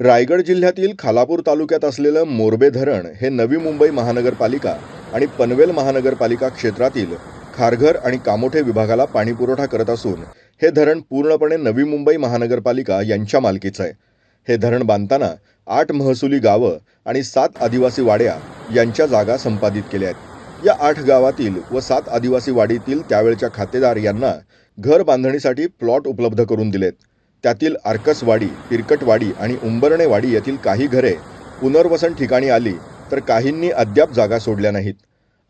रायगड जिल्ह्यातील खालापूर तालुक्यात असलेलं मोरबे धरण हे नवी मुंबई महानगरपालिका आणि पनवेल महानगरपालिका क्षेत्रातील खारघर आणि कामोठे विभागाला पाणीपुरवठा करत असून हे धरण पूर्णपणे नवी मुंबई महानगरपालिका यांच्या मालकीचं आहे. हे धरण बांधताना आठ महसुली गावं आणि सात आदिवासी वाड्या यांच्या जागा संपादित केल्या आहेत. या आठ गावातील व सात आदिवासी वाडीतील त्यावेळच्या खातेदार यांना घर बांधणीसाठी प्लॉट उपलब्ध करून दिलेत. त्यातील आर्कसवाडी पिरकटवाडी आणि उंबरणेवाडी येथील काही घरे पुनर्वसन ठिकाणी आली तर काहींनी अद्याप जागा सोडल्या नाहीत.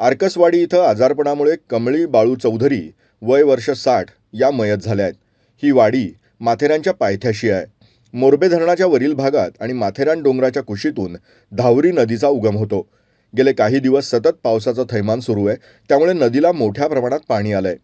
आर्कसवाडी इथं आजारपणामुळे कमळी बाळू चौधरी वय वर्ष साठ या मयत झाल्या आहेत. ही वाडी माथेरानच्या पायथ्याशी आहे. मोरबे धरणाच्या वरील भागात आणि माथेरान डोंगराच्या कुशीतून धावरी नदीचा उगम होतो. गेले काही दिवस सतत पावसाचं थैमान सुरू आहे. त्यामुळे नदीला मोठ्या प्रमाणात पाणी आलं आहे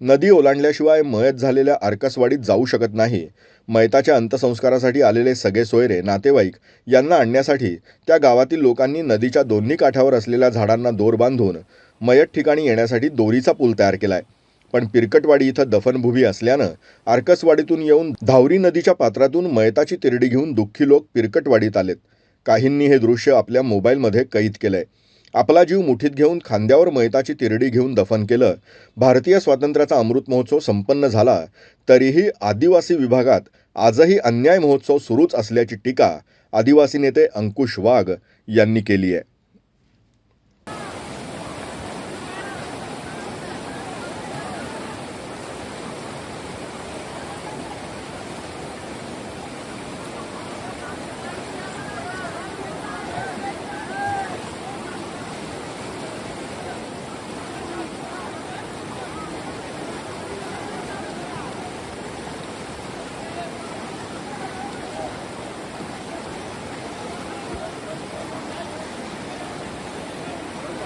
नदी ओलांडल्याशिवाय मयत झालेल्या आर्कसवाडीत जाऊ शकत नाही. मयताच्या अंत्यसंस्कारासाठी आलेले सगळे सोयरे नातेवाईक यांना आणण्यासाठी त्या गावातील लोकांनी नदीच्या दोन्ही काठावर असलेल्या झाडांना दोर बांधून मयत ठिकाणी येण्यासाठी दोरीचा पूल तयार केलाय. पण पिरकटवाडी इथं दफनभूमी असल्यानं आर्कसवाडीतून येऊन धावरी नदीच्या पात्रातून मयताची तिरडी घेऊन दुःखी लोक पिरकटवाडीत आलेत. काहींनी हे दृश्य आपल्या मोबाईलमध्ये कैद केलंय. आपला जीव मुठीत घेऊन खांद्यावर मयताची तिरडी घेऊन दफन केलं. भारतीय स्वातंत्र्याचा अमृत महोत्सव संपन्न झाला. तरीही आदिवासी विभागात आजही अन्याय महोत्सव सुरूच असल्याची टीका आदिवासी नेते अंकुश वाघ यांनी केली आहे